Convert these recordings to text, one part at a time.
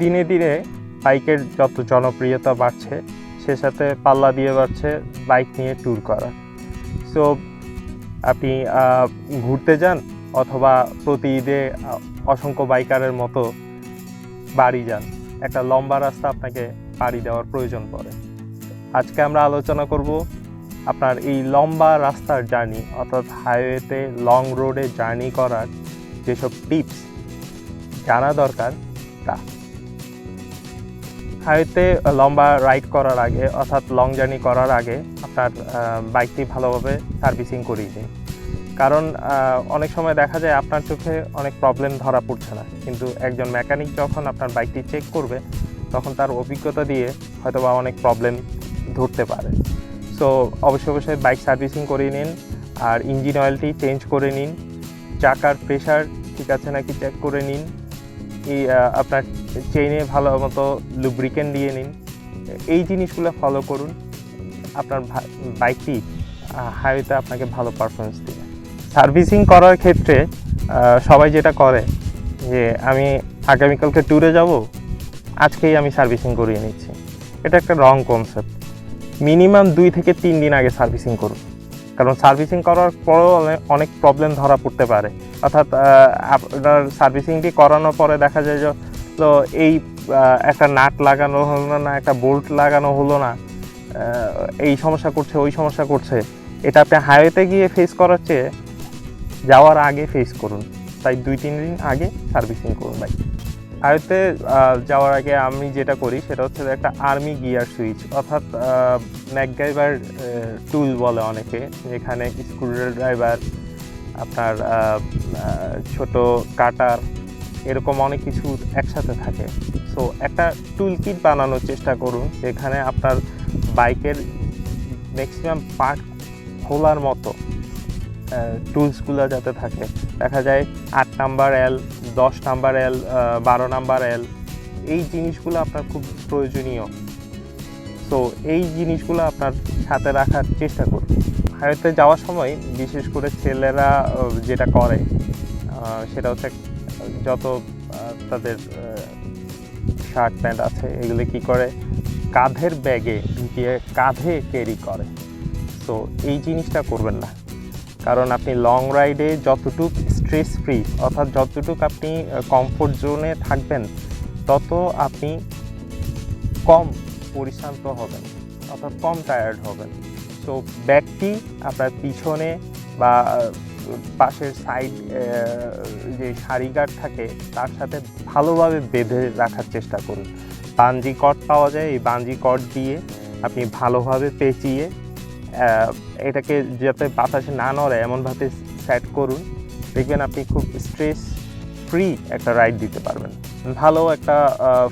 দিনে দিনে বাইকের যত জনপ্রিয়তা বাড়ছে, সে সাথে পাল্লা দিয়ে বাড়ছে বাইক নিয়ে ট্যুর করা। সো আপনি ঘুরতে যান অথবা প্রতি ঈদে অসংখ্য বাইকারের মতো বাড়ি যান। একটা লম্বা রাস্তা আপনাকে পাড়ি দেওয়ার প্রয়োজন পড়ে। আজকে আমরা আলোচনা করব আপনার এই লম্বা রাস্তার জার্নি, অর্থাৎ হাইওয়েতে লং রোডে জার্নি করার যেসব টিপস জানা দরকার তা। হাইওয়েতে লম্বা রাইড করার আগে, অর্থাৎ লং জার্নি করার আগে আপনার বাইকটি ভালোভাবে সার্ভিসিং করিয়ে দিন। কারণ অনেক সময় দেখা যায় আপনার চোখে অনেক প্রবলেম ধরা পড়ছে না। কিন্তু একজন মেকানিক যখন আপনার বাইকটি চেক করবে, তখন তার অভিজ্ঞতা দিয়ে হয়তোবা অনেক প্রবলেম ধরতে পারে। সো অবশ্যই অবশ্যই বাইক সার্ভিসিং করিয়ে নিন, আর ইঞ্জিন অয়েলটি চেঞ্জ করে নিন, চাকার প্রেশার ঠিক আছে নাকি চেক করে নিন। আপনার চেইনে ভালো মতো লুব্রিকেন্ট দিয়ে নিন। এই জিনিসগুলো ফলো করুন। আপনার বাইকটি হাইওয়েতে আপনাকে ভালো পারফরমেন্স দেবে। সার্ভিসিং করার ক্ষেত্রে সবাই যেটা করে যে, আমি আগামীকালকে ট্যুরে যাব, আজকেই আমি সার্ভিসিং করিয়ে নিচ্ছি। এটা একটা রং কনসেপ্ট মিনিমাম দুই থেকে তিন দিন আগে সার্ভিসিং করুন। কারণ সার্ভিসিং করার পরেও অনেক প্রবলেম ধরা পড়তে পারে। অর্থাৎ আপনার সার্ভিসিংটি করানোর পরে দেখা যায় যে তো এই একটা নাট লাগানো হলো না একটা বোল্ট লাগানো হলো না এই সমস্যা করছে, ওই সমস্যা করছে। এটা আপনি হাইওয়েতে গিয়ে ফেস করার চেয়ে যাওয়ার আগে ফেস করুন। তাই দুই, তিন দিন আগে সার্ভিসিং করুন বাইক হাইওয়েতে যাওয়ার আগে আমি যেটা করি সেটা হচ্ছে একটা আর্মি গিয়ার সুইচ অর্থাৎ ম্যাকগাইভার টুল বলে অনেকে, যেখানে স্ক্রু ড্রাইভার আপনার ছোট কাটার এরকম অনেক কিছু একসাথে থাকে। সো একটা টুল কিট বানানোর চেষ্টা করুন, যেখানে আপনার বাইকের ম্যাক্সিমাম পার্ট খোলার মতো টুলসগুলো যাতে থাকে। দেখা যায় আট নাম্বার এল দশ নাম্বার এল বারো নাম্বার এল এই জিনিসগুলো আপনার খুব প্রয়োজনীয়। তো এই জিনিসগুলো আপনার সাথে রাখার চেষ্টা করুন। হাইওয়েতে যাওয়ার সময় বিশেষ করে ছেলেরা যেটা করে সেটা হচ্ছে যত তাদের শার্ট প্যান্ট আছে, এগুলো কি করে? কাঁধের ব্যাগে ঢুকিয়ে কাঁধে ক্যারি করে। তো এই জিনিসটা করবেন না। কারণ আপনি লং রাইডে যতটুক স্ট্রেস ফ্রি অর্থাৎ যতটুক আপনি কমফোর্ট জোনে থাকবেন, তত আপনি কম পরিশ্রান্ত হবেন, অর্থাৎ কম টায়ার্ড হবেন। সো ব্যাগটি আপনার পিছনে বা পাশের সাইড যে সারিগার থাকে, তার সাথে ভালোভাবে বেঁধে রাখার চেষ্টা করুন। বাঞ্জি কট পাওয়া যায়, এই বাঞ্জি কট দিয়ে আপনি ভালোভাবে পেঁচিয়ে এটাকে যাতে বাতাসে না নড়ে এমনভাবে সেট করুন। দেখবেন আপনি খুব স্ট্রেস ফ্রি একটা রাইড দিতে পারবেন। ভালো একটা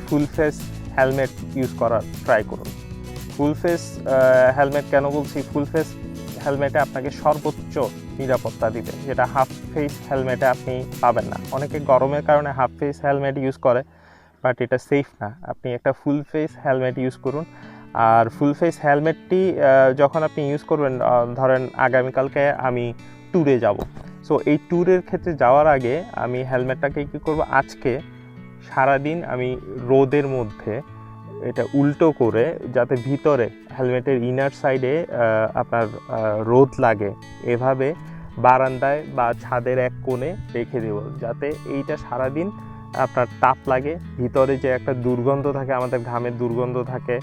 ফুল ফেস হেলমেট ইউজ করার ট্রাই করুন। ফুল ফেস হেলমেট কেন বলছি? ফুল ফেস হেলমেটে আপনাকে সর্বোচ্চ নিরাপত্তা দিবে, যেটা হাফ ফেস হেলমেটে আপনি পাবেন না। অনেকে গরমের কারণে হাফ ফেস হেলমেট ইউজ করে বাট এটা সেফ না। আপনি একটা ফুল ফেস হেলমেট ইউজ করুন। আর ফুল ফেস হেলমেটটি যখন আপনি ইউজ করবেন ধরেন আগামীকালকে আমি ট্যুরে যাব। সো এই ট্যুরের ক্ষেত্রে যাওয়ার আগে আমি হেলমেটটাকে কী করব? আজকে সারাদিন আমি রোদের মধ্যে এটা উল্টো করে যাতে ভিতরে হেলমেটের ইনার সাইডে আপনার রোদ লাগে, এভাবে বারান্দায় বা ছাদের এক কোণে রেখে দেব। যাতে এইটা সারাদিন আপনার তাপ লাগে, ভিতরে যে একটা দুর্গন্ধ থাকে, আমাদের ঘামের দুর্গন্ধ থাকে,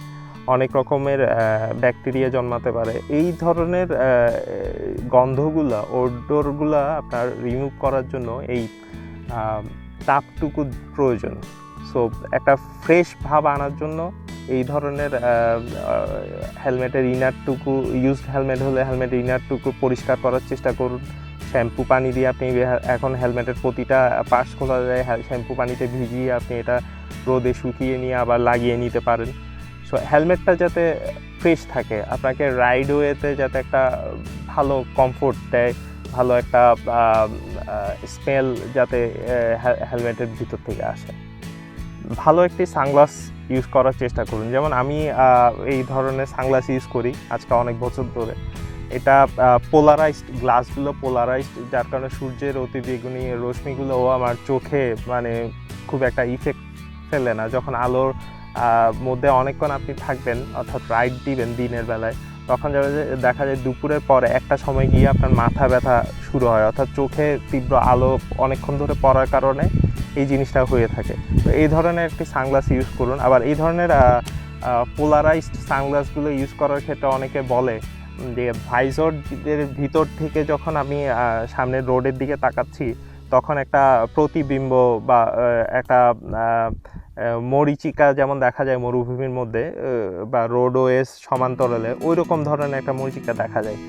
অনেক রকমের ব্যাকটেরিয়া জন্মাতে পারে, এই ধরনের গন্ধগুলা ওডোরগুলা আপনার রিমুভ করার জন্য এই তাপটুকু প্রয়োজন। সো একটা ফ্রেশ ভাব আনার জন্য এই ধরনের হেলমেটের ইনারটুকু ইউজড হেলমেট হলে হেলমেটের ইনারটুকু পরিষ্কার করার চেষ্টা করুন। শ্যাম্পু পানি দিয়ে আপনি এখন হেলমেটের প্রতিটা পার্টস খোলা যায় শ্যাম্পু পানিতে ভিজিয়ে আপনি এটা রোদে শুকিয়ে নিয়ে আবার লাগিয়ে নিতে পারেন। সো হেলমেটটা যাতে ফ্রেশ থাকে, আপনাকে রাইডওয়েতে যাতে একটা ভালো কমফোর্ট দেয়, ভালো একটা স্মেল যাতে হেলমেটের ভিতর থেকে আসে। ভালো একটি সানগ্লাস ইউজ করার চেষ্টা করুন। যেমন আমি এই ধরনের সানগ্লাস ইউজ করি আজকে অনেক বছর ধরে। এটা পোলারাইজড গ্লাসগুলো পোলারাইজড যার কারণে সূর্যের অতি অতিবেগুনি রশ্মিগুলোও আমার চোখে মানে খুব একটা ইফেক্ট পেলে না। যখন আলোর মধ্যে অনেকক্ষণ আপনি থাকবেন, অর্থাৎ রাইড দিবেন দিনের বেলায় তখন যাবে যে দেখা যায় দুপুরের পরে একটা সময় গিয়ে আপনার মাথা ব্যথা শুরু হয়, অর্থাৎ চোখে তীব্র আলো অনেকক্ষণ ধরে পড়ার কারণে এই জিনিসটা হয়ে থাকে। তো এই ধরনের একটি সানগ্লাস ইউজ করুন। আবার এই ধরনের পোলারাইজড সানগ্লাসগুলো ইউজ করার ক্ষেত্রে অনেকে বলে যে ভাইজরের ভিতর থেকে যখন আমি সামনের রোডের দিকে তাকাচ্ছি তখন একটা প্রতিবিম্ব বা একটা মরীচিকা যেমন দেখা যায় মরুভূমির মধ্যে বা রোডওয়েজ সমান্তরালে ওই রকম ধরনের একটা মরিচিকা দেখা যায়।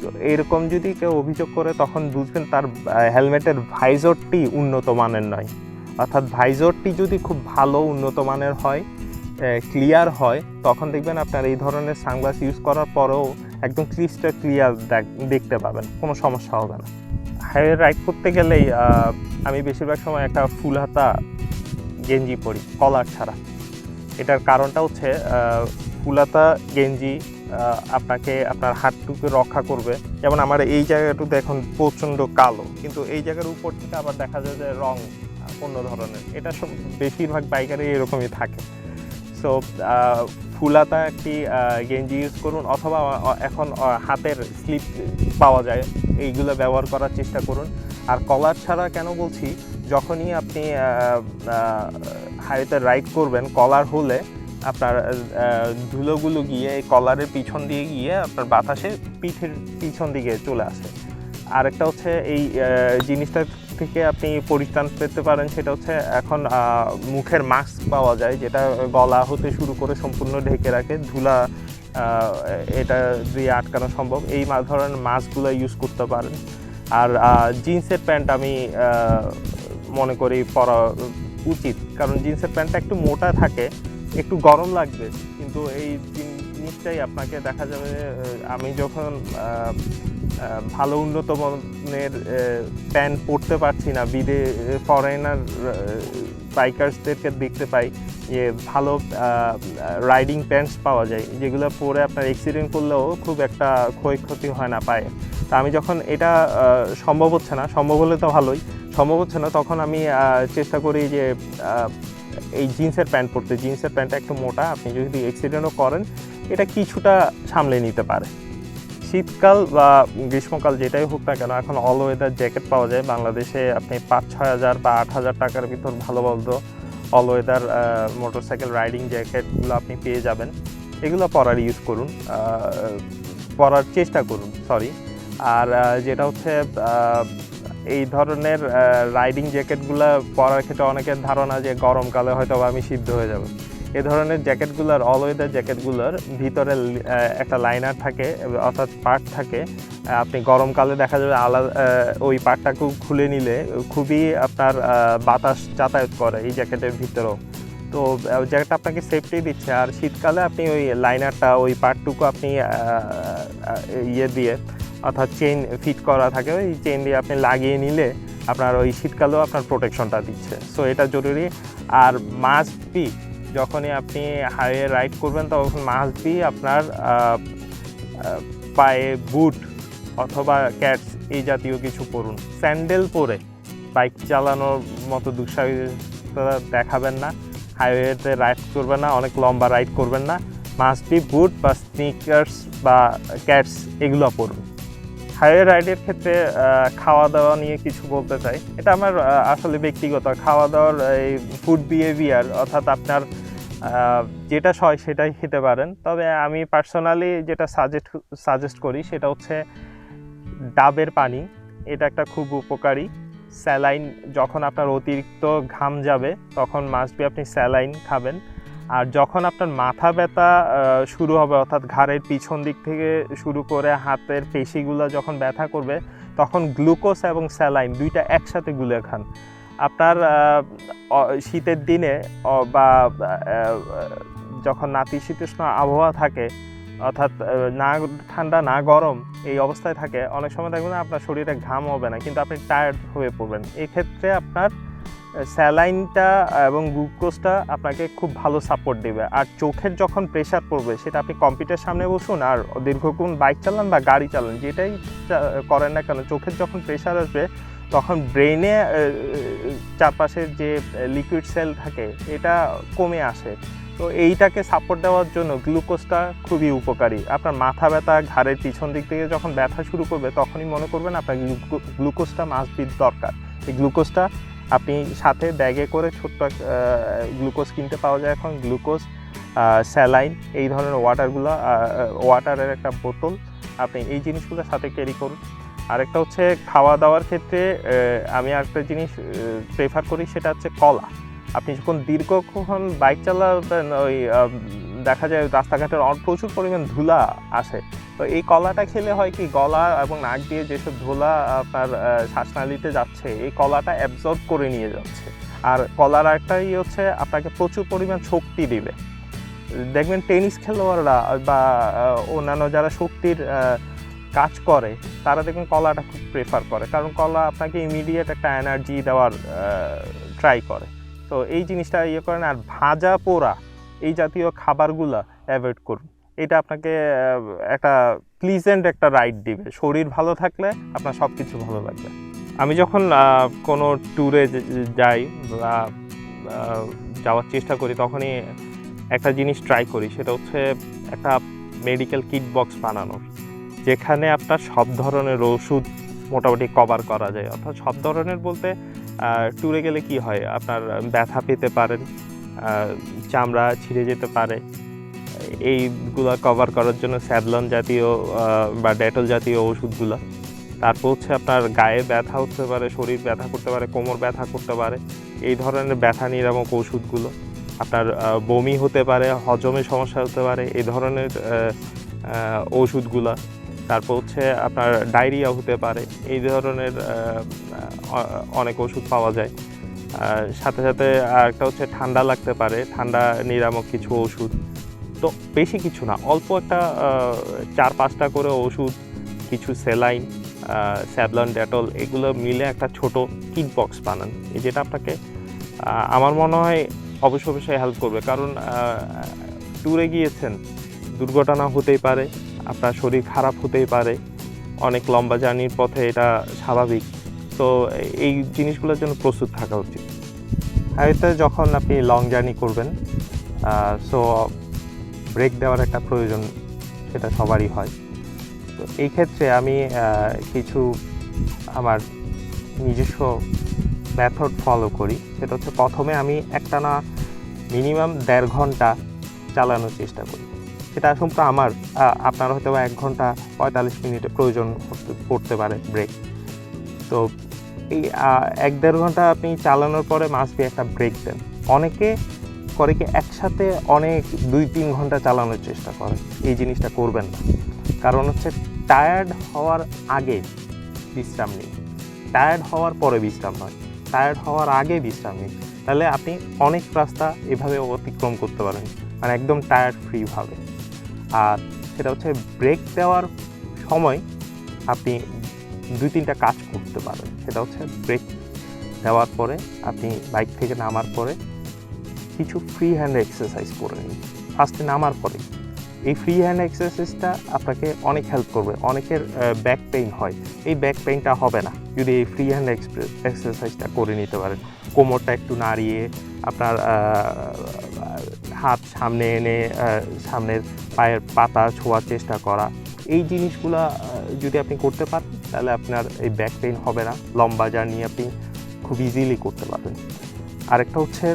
তো এরকম যদি কেউ অভিযোগ করে, তখন বুঝবেন তার হেলমেটের ভাইজরটি উন্নত মানের নয়। অর্থাৎ ভাইজরটি যদি খুব ভালো উন্নত মানের হয় ক্লিয়ার হয়, তখন দেখবেন আপনার এই ধরনের সানগ্লাস ইউজ করার পরেও একদম ক্রিস্টাল ক্লিয়ার দেখতে পাবেন, কোনো সমস্যা হবে না। হাইওয়ে রাইড করতে গেলেই আমি বেশিরভাগ সময় একটা ফুল হাতা গেঞ্জি পরি, কলার ছাড়া। এটার কারণটা হচ্ছে ফুল হাতা গেঞ্জি আপনাকে আপনার হাতটুকু রক্ষা করবে। যেমন আমার এই জায়গাটুকু এখন প্রচণ্ড কালো, কিন্তু এই জায়গার উপর থেকে আবার দেখা যায় যে রং অন্য ধরনের। এটা সব বেশিরভাগ বাইকারই এরকমই থাকে। সো ফুলাতা একটি গেঞ্জি ইউজ করুন অথবা এখন হাতের স্লিপ পাওয়া যায়। এইগুলো ব্যবহার করার চেষ্টা করুন। আর কলার ছাড়া কেন বলছি, যখনই আপনি হাইওয়েতে রাইড করবেন কলার হলে আপনার ধুলোগুলো গিয়ে এই কলারের পিছন দিয়ে গিয়ে আপনার বাতাসে পিঠের পিছন দিকে চলে আসে। আরেকটা হচ্ছে এই জিনিসটা থেকে আপনি পরিত্রাণ পেতে পারেন, সেটা হচ্ছে এখন মুখের মাস্ক পাওয়া যায়, যেটা গলা হতে শুরু করে সম্পূর্ণ ঢেকে রাখে, ধুলা এটা দিয়ে আটকানো সম্ভব। এই ধরনের মাস্কগুলো ইউজ করতে পারেন। আর জিন্সের প্যান্ট আমি মনে করি পরা উচিত, কারণ জিন্সের প্যান্টটা একটু মোটা থাকে, একটু গরম লাগবে, কিন্তু এই জিনিসটাই আপনাকে দেখা যাবে আমি যখন ভালো উন্নত মানের প্যান্ট পরতে পারছি না, বিদে ফরেনার বাইকার্সদেরকে দেখতে পাই যে ভালো রাইডিং প্যান্টস পাওয়া যায়, যেগুলো পরে আপনার অ্যাক্সিডেন্ট করলেও খুব একটা ক্ষয়ক্ষতি হয় না পায়ে। তা আমি যখন এটা সম্ভব হচ্ছে না, সম্ভব হলে তো ভালোই, সম্ভব হচ্ছে না, তখন আমি চেষ্টা করি যে এই জিন্সের প্যান্ট পরতে। জিন্সের প্যান্টটা একটু মোটা, আপনি যদি অ্যাক্সিডেন্টও করেন এটা কিছুটা সামলে নিতে পারে। শীতকাল বা গ্রীষ্মকাল যেটাই হোক না কেন, এখন অল ওয়েদার জ্যাকেট পাওয়া যায়। বাংলাদেশে আপনি পাঁচ ছয় হাজার বা আট হাজার টাকার ভিতর ভালো ভালো অল ওয়েদার মোটরসাইকেল রাইডিং জ্যাকেটগুলো আপনি পেয়ে যাবেন। এগুলো পরার ইউজ করুন পরার চেষ্টা করুন সরি আর যেটা হচ্ছে এই ধরনের রাইডিং জ্যাকেটগুলো পরার ক্ষেত্রে অনেকের ধারণা যে গরমকালে হয়তো আমি সিদ্ধ হয়ে যাব। এই ধরনের জ্যাকেটগুলোর অল ওয়েদার জ্যাকেটগুলোর ভিতরে একটা লাইনার থাকে, অর্থাৎ পার্ট থাকে। আপনি গরমকালে দেখা যাবে আলাদা ওই পার্টটাকেও খুলে নিলে খুবই আপনার বাতাস যাতায়াত করে এই জ্যাকেটের ভিতরেও। তো জ্যাকেটটা আপনাকে সেফটি দিচ্ছে। আর শীতকালে আপনি ওই লাইনারটা ওই পার্টটুকু আপনি ইয়ে দিয়ে, অর্থাৎ চেইন ফিট করা থাকে, ওই চেইন দিয়ে আপনি লাগিয়ে নিলে আপনার ওই শীতকালেও আপনার প্রোটেকশনটা দিচ্ছে। সো এটা জরুরি। আর মাস্ট বি যখনই আপনি হাইওয়ে রাইড করবেন, তখন মাস্ট বি আপনার পায়ে বুট অথবা ক্যাটস এই জাতীয় কিছু পরুন। স্যান্ডেল পরে বাইক চালানোর মতো দুঃসাহসিকতা দেখাবেন না। হাইওয়েতে রাইড করবেন না, অনেক লম্বা রাইড করবেন না। মাস্ট বি বুট বা স্নিকার্স বা ক্যাটস এগুলো পরুন। হাইওয়ে রাইডের ক্ষেত্রে খাওয়া দাওয়া নিয়ে কিছু বলতে চাই। এটা আমার আসলে ব্যক্তিগত। খাওয়া দাওয়ার এই ফুড বিহেভিয়ার অর্থাৎ আপনার যেটা সয় সেটাই খেতে পারেন। তবে আমি পার্সোনালি যেটা সাজেস্ট সাজেস্ট করি সেটা হচ্ছে ডাবের পানি। এটা একটা খুব উপকারী। স্যালাইন যখন আপনার অতিরিক্ত ঘাম যাবে, তখন মাস্ট বি আপনি স্যালাইন খাবেন। আর যখন আপনার মাথা ব্যথা শুরু হবে, অর্থাৎ ঘাড়ের পিছন দিক থেকে শুরু করে হাতের পেশিগুলো যখন ব্যথা করবে, তখন গ্লুকোজ এবং স্যালাইন দুইটা একসাথে গুলে খান। আপনার শীতের দিনে বা যখন নাতিশীতোষ্ণ আবহাওয়া থাকে, অর্থাৎ না ঠান্ডা, না গরম এই অবস্থায় থাকে, অনেক সময় দেখবেন আপনার শরীরে ঘাম হবে না, কিন্তু আপনি টায়ার্ড হয়ে পড়বেন। এক্ষেত্রে আপনার স্যালাইনটা এবং গ্লুকোজটা আপনাকে খুব ভালো সাপোর্ট দেবে। আর চোখের যখন প্রেশার পড়বে, সেটা আপনি কম্পিউটার সামনে বসুন, আর দীর্ঘক্ষণ বাইক চালান বা গাড়ি চালান, যেটাই করেন না কেন, চোখের যখন প্রেশার আসবে তখন ব্রেনে চারপাশের যে লিকুইড সেল থাকে, এটা কমে আসে। তো এইটাকে সাপোর্ট দেওয়ার জন্য গ্লুকোজটা খুবই উপকারী। আপনার মাথা ব্যথা, ঘাড়ের পিছন দিক থেকে যখন ব্যথা শুরু করবে, তখনই মনে করবেন আপনার গ্লুকো- গ্লুকোজটা মাসবির দরকার। এই গ্লুকোজটা আপনি সাথে ব্যাগে করে ছোট্ট গ্লুকোজ কিনতে পাওয়া যায় এখন। গ্লুকোজ স্যালাইন এই ধরনের ওয়াটারগুলো ওয়াটারের একটা বোতল আপনি এই জিনিসগুলো সাথে ক্যারি করুন। আরেকটা হচ্ছে খাওয়া দাওয়ার ক্ষেত্রে আমি আরেকটা জিনিস প্রেফার করি, সেটা হচ্ছে কলা। আপনি যখন দীর্ঘক্ষণ বাইক চালাবেন, ওই দেখা যায় রাস্তাঘাটের প্রচুর পরিমাণ ধুলা আসে। তো এই কলাটা খেলে হয় কি, গলা এবং নাক দিয়ে যেসব ধুলা আপনার শ্বাসনালীতে যাচ্ছে, এই কলাটা অ্যাবজর্ব করে নিয়ে যাচ্ছে। আর কলার একটাই হচ্ছে, আপনাকে প্রচুর পরিমাণ শক্তি দিবে। দেখবেন টেনিস খেলোয়াড়রা বা অন্যান্য যারা শক্তির কাজ করে, তারা দেখবেন কলাটা খুব প্রেফার করে। কারণ কলা আপনাকে ইমিডিয়েট একটা এনার্জি দেওয়ার ট্রাই করে। তো এই জিনিসটা ইয়ে করেন, আর ভাজা পোড়া, এই জাতীয় খাবারগুলো অ্যাভয়েড করুন। এটা আপনাকে একটা প্লিজেন্ট একটা রাইড দিবে। শরীর ভালো থাকলে আপনার সব কিছু ভালো লাগবে। আমি যখন কোনো ট্যুরে যাই বা যাওয়ার চেষ্টা করি, তখনই একটা জিনিস ট্রাই করি। সেটা হচ্ছে একটা মেডিকেল কিট বক্স বানানোর। যেখানে আপনার সব ধরনের ওষুধ মোটামুটি কভার করা যায়। অর্থাৎ সব ধরনের বলতে ট্যুরে গেলে কি হয়? আপনার ব্যথা পেতে পারেন চামড়া ছিঁড়ে যেতে পারে। এইগুলো কভার করার জন্য স্যাডলন জাতীয় বা ডেটল জাতীয় ওষুধগুলো। তারপর হচ্ছে আপনার গায়ে ব্যথা হতে পারে, শরীর ব্যথা করতে পারে, কোমর ব্যথা করতে পারে। এই ধরনের ব্যথা নিরামক ওষুধগুলো। আপনার বমি হতে পারে হজমের সমস্যা হতে পারে, এই ধরনের ওষুধগুলা। তারপর হচ্ছে আপনার ডায়রিয়া হতে পারে, এই ধরনের অনেক ওষুধ পাওয়া যায়। সাথে সাথে আরেকটা হচ্ছে ঠান্ডা লাগতে পারে, ঠান্ডা নিরামক কিছু ওষুধ। তো বেশি কিছু না, অল্প একটা চার পাঁচটা করে ওষুধ, কিছু সেলাইন স্যাবলন, ডেটল, এগুলো মিলে একটা ছোট কিট বক্স বানান। যেটা আপনাকে আমার মনে হয় অবশ্য অবশ্যই হেল্প করবে। কারণ ট্যুরে গিয়েছেন, দুর্ঘটনা হতেই পারে আপনার শরীর খারাপ হতেই পারে। অনেক লম্বা জার্নির পথে এটা স্বাভাবিক। তো এই জিনিসগুলোর জন্য প্রস্তুত থাকা উচিত। হাইওয়েতে যখন আপনি লং জার্নি করবেন সো ব্রেক দেওয়ার একটা প্রয়োজন সেটা সবারই হয়। তো এই ক্ষেত্রে আমি কিছু আমার নিজস্ব মেথড ফলো করি। সেটা হচ্ছে প্রথমে আমি একটানা মিনিমাম দেড় ঘণ্টা চালানোর চেষ্টা করি। সেটা সম্পূর্ণ আমার আপনার হয়তো এক ঘণ্টা পঁয়তাল্লিশ মিনিটে প্রয়োজন পড়তে পারে ব্রেক তো এই এক দেড় ঘণ্টা আপনি চালানোর পরে মাসবি একটা ব্রেক দেন। অনেকে করে কি একসাথে অনেক দুই, তিন ঘণ্টা চালানোর চেষ্টা করে। এই জিনিসটা করবেন না। কারণ হচ্ছে টায়ার্ড হওয়ার আগে বিশ্রাম নিন। টায়ার্ড হওয়ার পরে বিশ্রাম নয়। টায়ার্ড হওয়ার আগে বিশ্রাম নিন। তাহলে আপনি অনেক রাস্তা এভাবে অতিক্রম করতে পারেন। মানে একদম টায়ার্ড ফ্রিভাবে আর সেটা হচ্ছে ব্রেক দেওয়ার সময় আপনি দুই তিনটা কাজ করতে পারেন। সেটা হচ্ছে ব্রেক দেওয়ার পরে আপনি বাইক থেকে নামার পরে কিছু ফ্রি হ্যান্ড এক্সারসাইজ করে নিন। ফার্স্টে নামার পরে এই ফ্রি হ্যান্ড এক্সারসাইজটা আপনাকে অনেক হেল্প করবে। অনেকের ব্যাক পেইন হয়। এই ব্যাক পেইনটা হবে না। যদি এই ফ্রি হ্যান্ড এক্সারসাইজটা করে নিতে পারেন। কোমরটা একটু নাড়িয়ে আপনার হাত সামনে এনে সামনের পায়ের পাতা ছোঁয়ার চেষ্টা করা। এই জিনিসগুলো যদি আপনি করতে পারেন, তাহলে আপনার এই ব্যাক পেইন হবে না। লম্বা জার্নি আপনি খুব ইজিলি করতে পারবেন। আরেকটা হচ্ছে,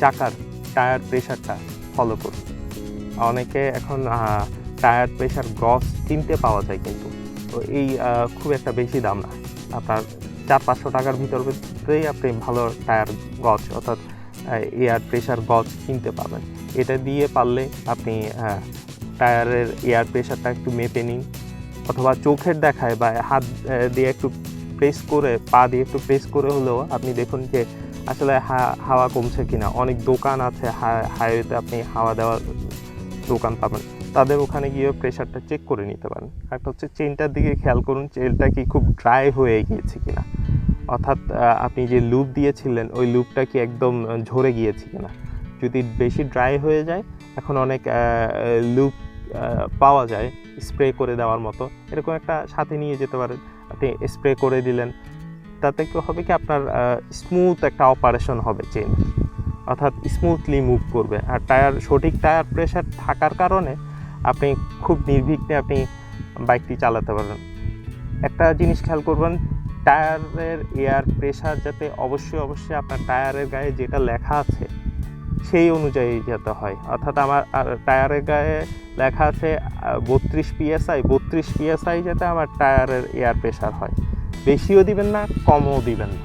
চাকার টায়ার প্রেশারটা ফলো করুন। অনেকে এখন টায়ার প্রেশার গ্রস কিনতে পাওয়া যায় কিন্তু। তো এই খুব একটা বেশি দাম না। আপনার চার পাঁচশো টাকার ভিতরেই আপনি ভালো টায়ার গজ অর্থাৎ এয়ার প্রেশার গজ কিনতে পাবেন এটা দিয়ে পারলে আপনি টায়ারের এয়ার প্রেশারটা একটু মেপে নিন অথবা চোখের দেখায় বা হাত দিয়ে একটু প্রেস করে, পা দিয়ে একটু প্রেস করে হলেও আপনি দেখুন যে আসলে হাওয়া কমছে কিনা। অনেক দোকান আছে হাইওয়েতে আপনি হাওয়া দেওয়ার দোকান পাবেন। তাদের ওখানে গিয়ে প্রেশারটা চেক করে নিতে পারেন। একটা হচ্ছে চেনটার দিকে খেয়াল করুন চেনটা কি খুব ড্রাই হয়ে গিয়েছে কিনা। অর্থাৎ আপনি যে লুপ দিয়েছিলেন, ওই লুপটা কি একদম ঝরে গিয়েছে কিনা। যদি বেশি ড্রাই হয়ে যায়, এখন অনেক লুপ পাওয়া যায় স্প্রে করে দেওয়ার মতো। এরকম একটা সাথে নিয়ে যেতে পারেন। আপনি স্প্রে করে দিলেন, তাতে কি হবে কি আপনার স্মুথ একটা অপারেশন হবে চেন অর্থাৎ স্মুথলি মুভ করবে। আর টায়ার সঠিক টায়ার প্রেশার থাকার কারণে আপনি খুব নির্বিঘ্নে আপনি বাইকটি চালাতে পারবেন। একটা জিনিস খেয়াল করবেন টায়ারের এয়ার প্রেশার যাতে অবশ্যই অবশ্যই আপনার টায়ারের গায়ে যেটা লেখা আছে সেই অনুযায়ী যেতে হয়। অর্থাৎ আমার টায়ারের গায়ে লেখা আছে বত্রিশ পিএসআই বত্রিশ পিএসআই যাতে আমার টায়ারের এয়ার প্রেশার হয়। বেশিও দিবেন না, কমও দিবেন না।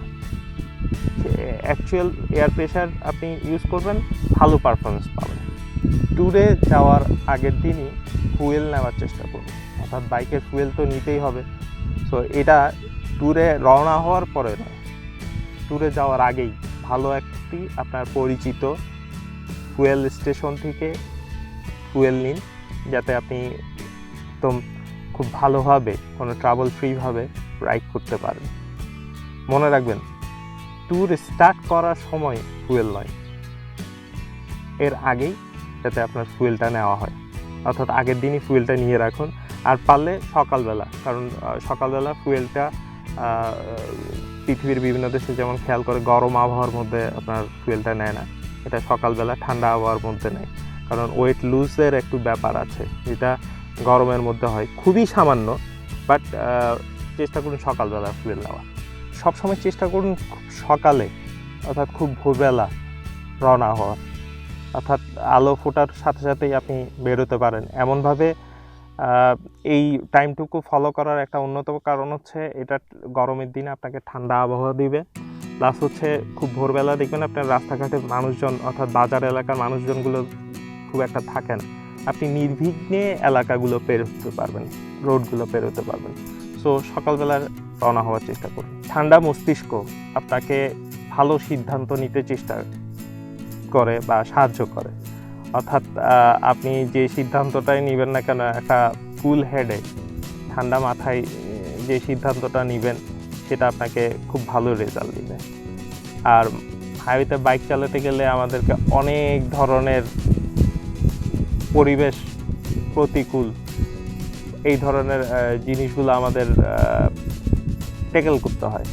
অ্যাকচুয়াল এয়ার প্রেশার আপনি ইউজ করবেন, ভালো পারফরমেন্স পাবেন। ট্যুরে যাওয়ার আগের দিনই ফুয়েল নেওয়ার চেষ্টা করুন। অর্থাৎ বাইকের ফুয়েল তো নিতেই হবে। সো এটা ট্যুরে রওনা হওয়ার পরে নয়। ট্যুরে যাওয়ার আগেই ভালো একটি আপনার পরিচিত ফুয়েল স্টেশন থেকে ফুয়েল নিন, যাতে আপনি একদম খুব ভালোভাবে, কোনো ট্রাভেল ফ্রিভাবে রাইড করতে পারেন। মনে রাখবেন ট্যুর স্টার্ট করার সময় ফুয়েল নয়। এর আগেই যাতে আপনার ফুয়েলটা নেওয়া হয়। অর্থাৎ আগের দিনই ফুয়েলটা নিয়ে রাখুন, আর পারলে সকালবেলা, কারণ সকালবেলা ফুয়েলটা পৃথিবীর বিভিন্ন দেশে যেমন খেয়াল করে গরম আবহাওয়ার মধ্যে আপনার ফুয়েলটা নেয় না। এটা সকালবেলা ঠান্ডা আবহাওয়ার মধ্যে নেয়। কারণ ওয়েট লুজের একটু ব্যাপার আছে। যেটা গরমের মধ্যে হয়। খুবই সামান্য বাট চেষ্টা করুন সকালবেলা ফুয়েল নেওয়া সবসময় চেষ্টা করুন খুব সকালে, অর্থাৎ খুব ভোরবেলা রওনা হওয়ার। অর্থাৎ আলো ফোটার সাথে সাথেই আপনি বেরোতে পারেন। এমনভাবে এই টাইমটুকু ফলো করার একটা অন্যতম কারণ হচ্ছে, এটা গরমের দিনে আপনাকে ঠান্ডা আবহাওয়া দিবে। প্লাস হচ্ছে খুব ভোরবেলা দেখবেন আপনার রাস্তাঘাটে মানুষজন, অর্থাৎ বাজার এলাকার মানুষজনগুলো খুব একটা থাকেন। আপনি নির্বিঘ্নে এলাকাগুলো পেরোতে পারবেন, রোডগুলো পেরোতে পারবেন। সো সকালবেলা রওনা হওয়ার চেষ্টা করুন। ঠান্ডা মস্তিষ্ক আপনাকে ভালো সিদ্ধান্ত নিতে চেষ্টা করে বা সাহায্য করে। অর্থাৎ আপনি যে সিদ্ধান্তটাই নেবেন না কেন, একটা কুল হেডে ঠান্ডা মাথায় যে সিদ্ধান্তটা নেবেন সেটা আপনাকে খুব ভালো রেজাল্ট দিবে। আর হাইওয়েতে বাইক চালাতে গেলে আমাদেরকে অনেক ধরনের পরিবেশ প্রতিকূল এই ধরনের জিনিসগুলো আমাদের টেকেল করতে হয়।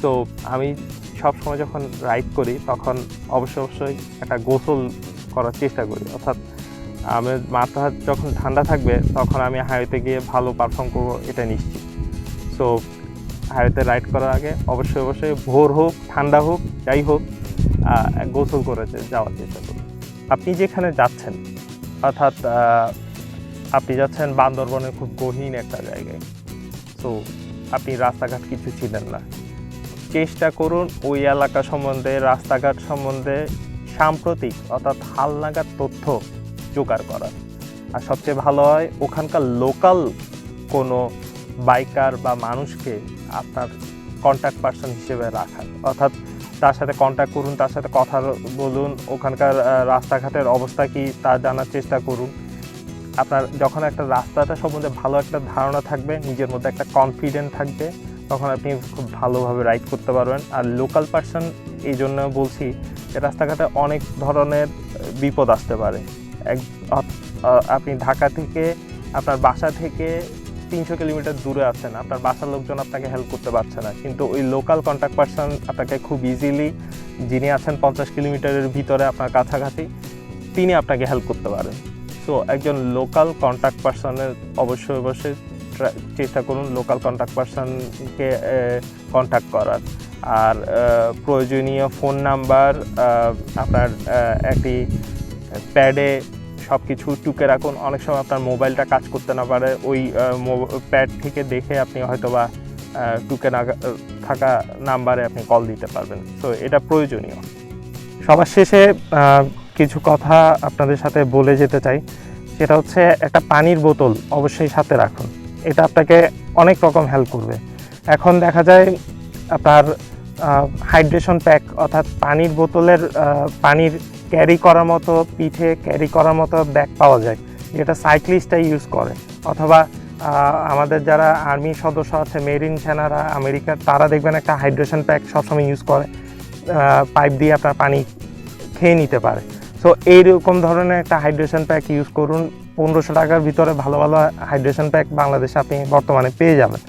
সো আমি সবসময় যখন রাইড করি, তখন অবশ্য অবশ্যই একটা গোসল করার চেষ্টা করি। অর্থাৎ আমার মাথা যখন ঠান্ডা থাকবে, তখন আমি হাইওয়েতে গিয়ে ভালো পারফর্ম করব, এটা নিশ্চিত। সো হাইওয়েতে রাইড করার আগে অবশ্যই অবশ্যই ভোর হোক, ঠান্ডা হোক, যাই হোক গোসল করে যে- যাওয়ার চেষ্টা করুন। আপনি যেখানে যাচ্ছেন, অর্থাৎ আপনি যাচ্ছেন বান্দরবনের খুব গহীন একটা জায়গায়। তো আপনি রাস্তাঘাট কিছু ছিলেন না। চেষ্টা করুন ওই এলাকা সম্বন্ধে, রাস্তাঘাট সম্বন্ধে সাম্প্রতিক, অর্থাৎ হালনাগাদ তথ্য জোগাড় করার। আর সবচেয়ে ভালো হয়, ওখানকার লোকাল কোনো বাইকার বা মানুষকে আপনার কন্ট্যাক্ট পার্সন হিসেবে রাখার অর্থাৎ তার সাথে কন্ট্যাক্ট করুন, তার সাথে কথা বলুন, ওখানকার রাস্তাঘাটের অবস্থা কি তা জানার চেষ্টা করুন। আপনার যখন একটা রাস্তাটা সম্বন্ধে ভালো একটা ধারণা থাকবে, নিজের মধ্যে একটা কনফিডেন্ট থাকবে, তখন আপনি খুব ভালোভাবে রাইড করতে পারবেন। আর লোকাল পার্সন এই জন্য বলছি, যে রাস্তাঘাটে অনেক ধরনের বিপদ আসতে পারে। এক আপনি ঢাকা থেকে, আপনার বাসা থেকে তিনশো কিলোমিটার দূরে আছেন আপনার বাসার লোকজন আপনাকে হেল্প করতে পারছে না। কিন্তু ওই লোকাল কন্ট্যাক্ট পার্সন আপনাকে খুব ইজিলি যিনি আছেন পঞ্চাশ কিলোমিটারের ভিতরে আপনার কাছাকাছি, তিনি আপনাকে হেল্প করতে পারেন। সো একজন লোকাল কন্ট্যাক্ট পার্সনের অবশ্যই অবশ্যই চেষ্টা করুন লোকাল কন্ট্যাক্ট পার্সনকে কন্ট্যাক্ট করার। আর প্রয়োজনীয় ফোন নাম্বার আপনার একটি প্যাডে সব কিছু টুকে রাখুন। অনেক সময় আপনার মোবাইলটা কাজ করতে না পারে, ওই প্যাড থেকে দেখে আপনি হয়তো বা টুকে না থাকা নাম্বারে আপনি কল দিতে পারবেন। তো এটা প্রয়োজনীয়। সবার শেষে কিছু কথা আপনাদের সাথে বলে যেতে চাই। সেটা হচ্ছে একটা পানির বোতল অবশ্যই সাথে রাখুন। এটা আপনাকে অনেক রকম হেল্প করবে। এখন দেখা যায় আপনার হাইড্রেশন প্যাক অর্থাৎ পানির বোতলের পানির ক্যারি করার মতো, পিঠে ক্যারি করার মতো ব্যাগ পাওয়া যায়। যেটা সাইক্লিস্টটাই ইউজ করে। অথবা আমাদের যারা আর্মি সদস্য আছে মেরিন সেনারা, আমেরিকার, তারা দেখবেন একটা হাইড্রেশন প্যাক সবসময় ইউজ করে। পাইপ দিয়ে আপনার পানি খেয়ে নিতে পারে। সো এইরকম ধরনের একটা হাইড্রেশন প্যাক ইউজ করুন। পনেরোশো টাকার ভিতরে ভালো ভালো হাইড্রেশন প্যাক বাংলাদেশে আপনি বর্তমানে পেয়ে যাবেন।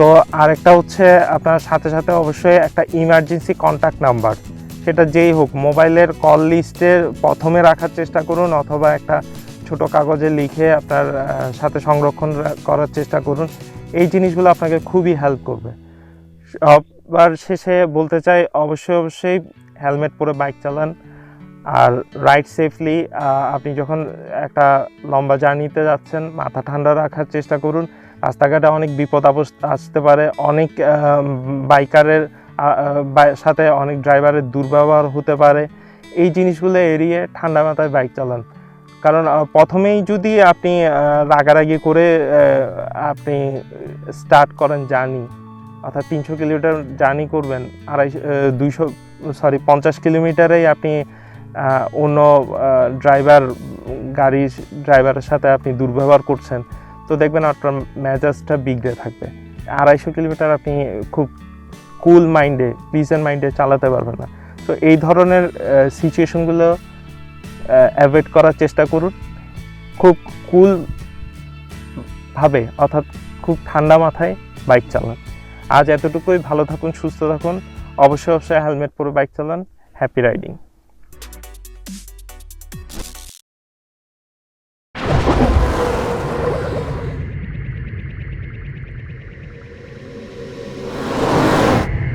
সো আরেকটা হচ্ছে আপনার সাথে সাথে অবশ্যই একটা ইমার্জেন্সি কন্ট্যাক্ট নাম্বার সেটা যেই হোক, মোবাইলের কল লিস্টের প্রথমে রাখার চেষ্টা করুন অথবা একটা ছোট কাগজে লিখে আপনার সাথে সংরক্ষণ করার চেষ্টা করুন। এই জিনিসগুলো আপনাকে খুবই হেল্প করবে। সবার শেষে বলতে চাই, অবশ্যই অবশ্যই হেলমেট পরে বাইক চালান। আর রাইড সেফলি আপনি যখন একটা লম্বা জার্নিতে যাচ্ছেন, মাথা ঠান্ডা রাখার চেষ্টা করুন। রাস্তাঘাটে অনেক বিপদ আসতে পারে, অনেক বাইকারের সাথে অনেক ড্রাইভারের দুর্ব্যবহার হতে পারে। এই জিনিসগুলো এড়িয়ে ঠান্ডা মাথায় বাইক চালান। কারণ প্রথমেই যদি আপনি রাগারাগি করে আপনি স্টার্ট করেন জার্নি, অর্থাৎ তিনশো কিলোমিটার জার্নি করবেন, আড়াইশো দুইশো, সরি, পঞ্চাশ কিলোমিটারেই আপনি অন্য ড্রাইভার, গাড়ির ড্রাইভারের সাথে আপনি দুর্ব্যবহার করছেন। তো দেখবেন আপনার মেজাজটা বিগড়ে থাকবে। আড়াইশো কিলোমিটার আপনি খুব কুল মাইন্ডে প্লিজেন্ট মাইন্ডে চালাতে পারবেন না। তো এই ধরনের সিচুয়েশনগুলো অ্যাভয়েড করার চেষ্টা করুন। খুব কুল ভাবে, অর্থাৎ খুব ঠান্ডা মাথায় বাইক চালান। আজ এতটুকুই, ভালো থাকুন, সুস্থ থাকুন। অবশ্যই অবশ্যই হেলমেট পরে বাইক চালান। Happy riding